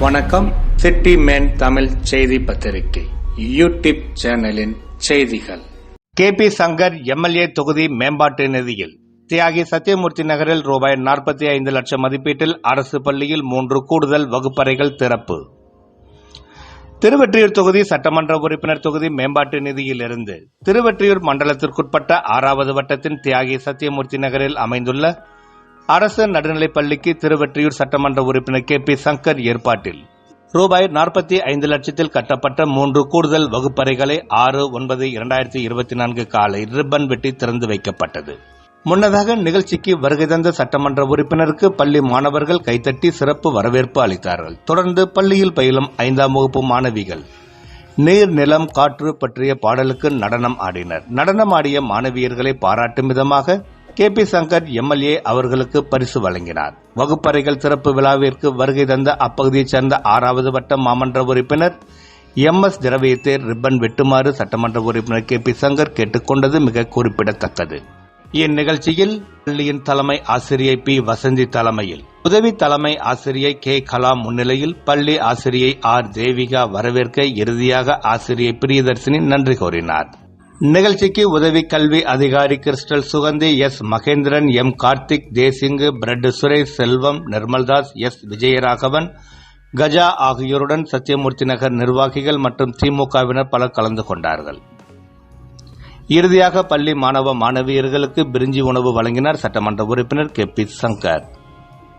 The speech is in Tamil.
வணக்கம். சிட்டி மேன் தமிழ் செய்தி பத்திரிகை யூடியூப் சேனலின் செய்திகள். கே பி சங்கர் எம்எல்ஏ தொகுதி மேம்பாட்டு நிதியில். தியாகி சத்தியமூர்த்தி நகரில் ரூபாய் நாற்பத்தி ஐந்து லட்சம் மதிப்பீட்டில் அரசு பள்ளியில் மூன்று கூடுதல் வகுப்பறைகள் திறப்பு. திருவெற்றியூர் தொகுதி சட்டமன்ற உறுப்பினர் தொகுதி மேம்பாட்டு நிதியில் இருந்து. திருவெற்றியூர் மண்டலத்திற்குட்பட்ட ஆறாவது வட்டத்தின் தியாகி சத்தியமூர்த்தி நகரில் அமைந்துள்ள அரசு நடுநிலைப் பள்ளிக்கு திருவெற்றியூர் சட்டமன்ற உறுப்பினர் கே பி சங்கர் ஏற்பாட்டில். ரூபாய் நாற்பத்தி ஐந்து லட்சத்தில் கட்டப்பட்ட மூன்று கூடுதல் வகுப்பறைகளை ஆறு ஒன்பது இரண்டாயிரத்தி இருபத்தி நான்கு காலை ரிப்பன் வெட்டி திறந்து வைக்கப்பட்டது. முன்னதாக நிகழ்ச்சிக்கு வருகை தந்த சட்டமன்ற உறுப்பினருக்கு பள்ளி மாணவர்கள் கைத்தட்டி சிறப்பு வரவேற்பு அளித்தார்கள். தொடர்ந்து பள்ளியில் பயிலும் ஐந்தாம் வகுப்பு மாணவிகள் நீர் நிலம் காற்று பற்றிய பாடலுக்கு நடனம் ஆடினர். நடனம் ஆடிய மாணவியர்களை பாராட்டும் விதமாக கே பி சங்கர் எம்எல்ஏ அவர்களுக்கு பரிசு வழங்கினார். வகுப்பறைகள் திறப்பு விழாவிற்கு வருகை தந்த அப்பகுதியைச் சேர்ந்த ஆறாவது வட்ட மாமன்ற உறுப்பினர் எம் எஸ் திரவியத்தை ரிப்பன் வெட்டுமாறு சட்டமன்ற உறுப்பினர் கே பி சங்கர் கேட்டுக்கொண்டது மிக குறிப்பிடத்தக்கது. இந்நிகழ்ச்சியில் பள்ளியின் தலைமை ஆசிரியை பி. வசந்தி தலைமையில் உதவி தலைமை ஆசிரியை கே. கலாம் முன்னிலையில் பள்ளி ஆசிரியை ஆர். தேவிகா வரவேற்க இறுதியாக ஆசிரியை பிரியதர்சினி நன்றி கூறினார். நிகழ்ச்சிக்கு உதவி கல்வி அதிகாரி Crystal Suganthi S. Mahendran M. Karthik Desingu bread. Suresh Selvam Nirmaldas S. Vijayaraghavan Gaja ஆகியோருடன் சத்தியமூர்த்தி நகர் நிர்வாகிகள் மற்றும் திமுகவினர் பலர் கலந்து கொண்டார்கள். இறுதியாக பள்ளி மாணவ மாணவியர்களுக்கு பிரிஞ்சி உணவு வழங்கினார் சட்டமன்ற உறுப்பினர் கே. பி. சங்கர்.